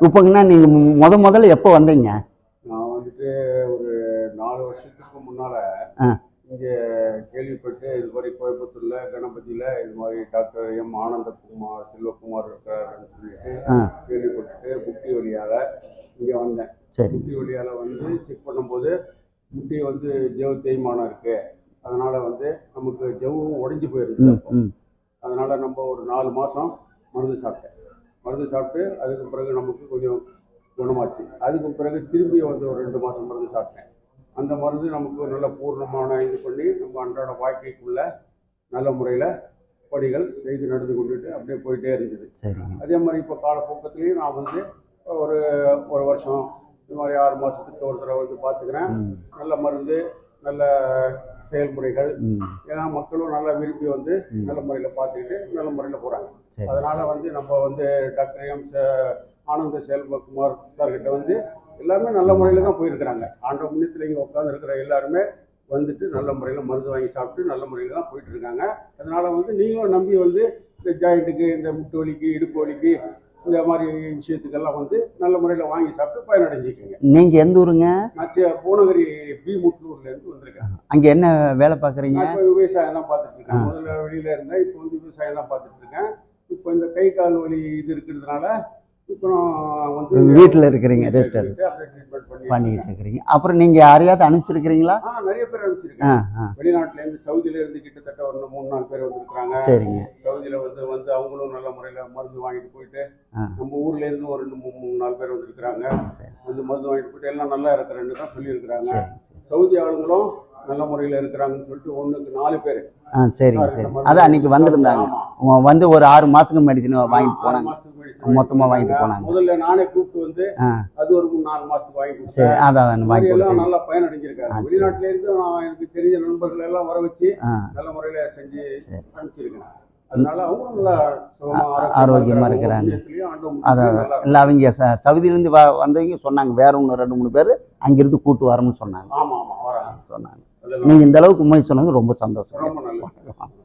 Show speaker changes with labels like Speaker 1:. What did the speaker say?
Speaker 1: இப்போங்கண்ணா நீங்கள் முத முதல்ல எப்போ வந்தீங்க?
Speaker 2: நான் வந்துட்டு ஒரு நாலு வருஷத்துக்கு முன்னால. இங்க கேள்விப்பட்டு இது மாதிரி கோயம்புத்தூர்ல கணபதியில இது மாதிரி டாக்டர் எம் ஆனந்தகுமார் செல்வகுமார் இருக்காருன்னு சொல்லிட்டு கேள்விப்பட்டுட்டு முட்டி வழியால இங்க வந்தேன். முட்டி வழியால வந்து செக் பண்ணும்போது முட்டி வந்து ஜவு தேய்மானம் இருக்கு. அதனால வந்து நமக்கு ஜவ்வும் உடைஞ்சு
Speaker 1: ம்.
Speaker 2: அதனால நம்ம ஒரு நாலு மாசம் மருந்து சாப்பிட்டேன். மருந்து சாப்பிட்டு அதுக்கு பிறகு நமக்கு கொஞ்சம் குணமாச்சு. அதுக்கு பிறகு திரும்பி வந்து ஒரு ரெண்டு மாசம் மருந்து சாப்பிட்டேன். அந்த மருந்து நமக்கு நல்ல பூர்ணமான இது பண்ணி நம்ம அன்றாட வாழ்க்கைக்குள்ள நல்ல முறையில் பணிகள் செய்து நடந்து கொண்டுட்டு அப்படியே போயிட்டே இருந்தது அதே மாதிரி இப்போ காலப்போக்கத்துலேயும் நான் வந்து ஒரு ஒரு வருஷம் இது மாதிரி ஆறு மாதத்துக்கு ஒரு தடவை வந்து பார்த்துக்கிறேன் நல்ல மருந்து நல்ல செயல்முறைகள். ஏன்னா மக்களும் நல்லா விரும்பி வந்து. நல்ல முறையில் பார்த்துக்கிட்டு நல்ல முறையில் போகிறாங்க அதனால வந்து நம்ம வந்து டாக்டர் எம். ஆனந்த செல்வகுமார் சார்கிட்ட வந்து எல்லாமே நல்ல முறையில் தான் போயிருக்கிறாங்க. ஆண்ட முன்னத்தில் இங்கே உட்காந்து இருக்கிற எல்லாருமே வந்துட்டு நல்ல முறையில் மருந்து வாங்கி சாப்பிட்டு நல்ல முறையில் தான் போயிட்டு இருக்காங்க. அதனால வந்து நீங்களும் நம்பி வந்து இந்த ஜாயிண்ட்டுக்கு இந்த முட்டு வலிக்கு இடுப்பு வலிக்கு இந்த மாதிரி விஷயத்துக்கெல்லாம் வந்து நல்ல முறையில் வாங்கி சாப்பிட்டு பயனடைஞ்சிக்கோங்க
Speaker 1: நீங்கள் எந்த ஊருங்க?
Speaker 2: நான் பூனகிரி பி முட்டூர்லேருந்து வந்திருக்கேன்
Speaker 1: அங்கே என்ன வேலை பார்க்குறீங்க?
Speaker 2: இப்போ விவசாயம் தான் பார்த்துட்டு இருக்கேன் முதல்ல வெளியில இருந்தேன் இப்போ வந்து விவசாயம் தான் பார்த்துட்டு இருக்கேன் இப்போ இந்த கை கால் வலி இது இருக்கிறதுனால
Speaker 1: வீட்டில் இருக்கிறீங்க ரெஸ்ட் பண்ணிக்கிட்டு இருக்கிறீங்க. அப்புறம் நீங்கள் யாரையாவது அனுப்பிச்சிருக்கிறீங்களா?
Speaker 2: நிறைய பேர் அனுப்பிச்சிருக்கேன்
Speaker 1: ஆ
Speaker 2: வெளிநாட்டுல இருந்து சவுதியில இருந்து கிட்டத்தட்ட ஒரு மூணு நாலு பேர் வந்திருக்காங்க
Speaker 1: சரிங்க.
Speaker 2: சவுதியில வந்து வந்து அவங்களும் நல்ல முறையில மருந்து வாங்கிட்டு போயிட்டு. நம்ம ஊர்ல இருந்து ஒரு ரெண்டு மூணு மூணு நாலு பேர் வந்திருக்கிறாங்க. வந்து மருந்து வாங்கிட்டு போயிட்டு எல்லாம் நல்லா இருக்கிறேன்னு தான் சொல்லியிருக்கிறாங்க. சவுதி ஆளுங்களும் நல்ல முறையில இருக்கிறாங்கன்னு சொல்லிட்டு ஒண்ணுக்கு நாலு பேர்.
Speaker 1: ஆ சரிங்க சரி. அதான் அன்னைக்கு வந்திருந்தாங்க. வந்து ஒரு ஆறு மாதத்துக்கு மெடிசன் வாங்கிட்டு போனாங்க. மொத்தமா வாங்கிட்டு போனாங்க.
Speaker 2: முதல்ல நானே கூப்பிட்டு வந்து அது ஒரு நாலு மாசத்துக்கு வாங்கி
Speaker 1: சரி அதான் வாங்கி
Speaker 2: எல்லாம் நல்லா பயனடைஞ்சிருக்காங்க
Speaker 1: ஆ, சரி.
Speaker 2: வெளிநாட்டுல இருந்து நான் எனக்கு தெரிஞ்ச நண்பர்கள் எல்லாம் வர வச்சு நல்ல முறையில செஞ்சு
Speaker 1: சரி.
Speaker 2: அனுப்பிச்சிருக்கேன் நல்லா
Speaker 1: ஆரோக்கியமா இருக்கிறாங்க. அதான்
Speaker 2: நல்லா
Speaker 1: இல்லை அவங்க சவுதியிலேருந்து வந்தவங்க சொன்னாங்க வேற ஒன்று ரெண்டு மூணு பேர் அங்கிருந்து கூட்டு வரணும்னு சொன்னாங்க. சொன்னாங்க. நீங்கள் இந்த அளவுக்கு உண்மை சொன்னது ரொம்ப சந்தோஷம்
Speaker 2: ரொம்ப நல்லது.